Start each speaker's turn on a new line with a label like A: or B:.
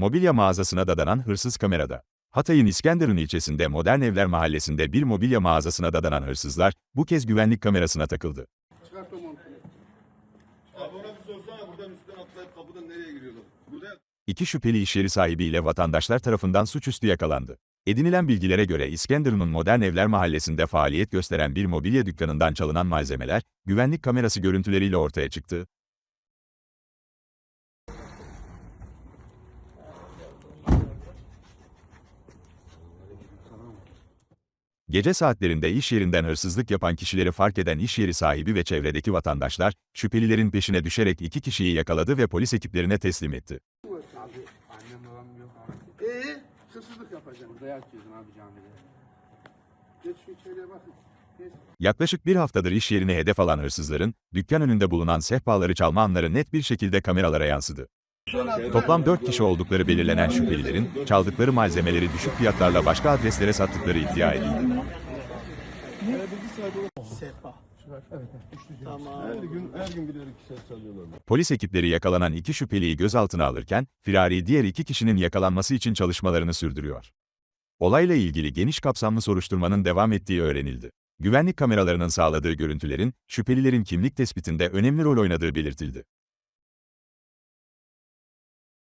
A: Mobilya mağazasına dadanan hırsız kamerada. Hatay'ın İskenderun ilçesinde Modern Evler Mahallesi'nde bir mobilya mağazasına dadanan hırsızlar, bu kez güvenlik kamerasına takıldı. İki şüpheli iş yeri sahibiyle vatandaşlar tarafından suçüstü yakalandı. Edinilen bilgilere göre İskenderun'un Modern Evler Mahallesi'nde faaliyet gösteren bir mobilya dükkanından çalınan malzemeler, güvenlik kamerası görüntüleriyle ortaya çıktı. Gece saatlerinde iş yerinden hırsızlık yapan kişileri fark eden iş yeri sahibi ve çevredeki vatandaşlar, şüphelilerin peşine düşerek iki kişiyi yakaladı ve polis ekiplerine teslim etti.
B: Annem babam yok abi.
C: Ee, hırsızlık yapacaksın.
B: Burada yatıyordum abi camide.
C: Geç şu içeriye bakın. Geç.
A: Yaklaşık bir haftadır iş yerini hedef alan hırsızların, dükkan önünde bulunan sehpaları çalma anları net bir şekilde kameralara yansıdı. Toplam 4 kişi oldukları belirlenen şüphelilerin, çaldıkları malzemeleri düşük fiyatlarla başka adreslere sattıkları iddia edildi. Polis ekipleri yakalanan iki şüpheliyi gözaltına alırken, firari diğer iki kişinin yakalanması için çalışmalarını sürdürüyor. Olayla ilgili geniş kapsamlı soruşturmanın devam ettiği öğrenildi. Güvenlik kameralarının sağladığı görüntülerin, şüphelilerin kimlik tespitinde önemli rol oynadığı belirtildi.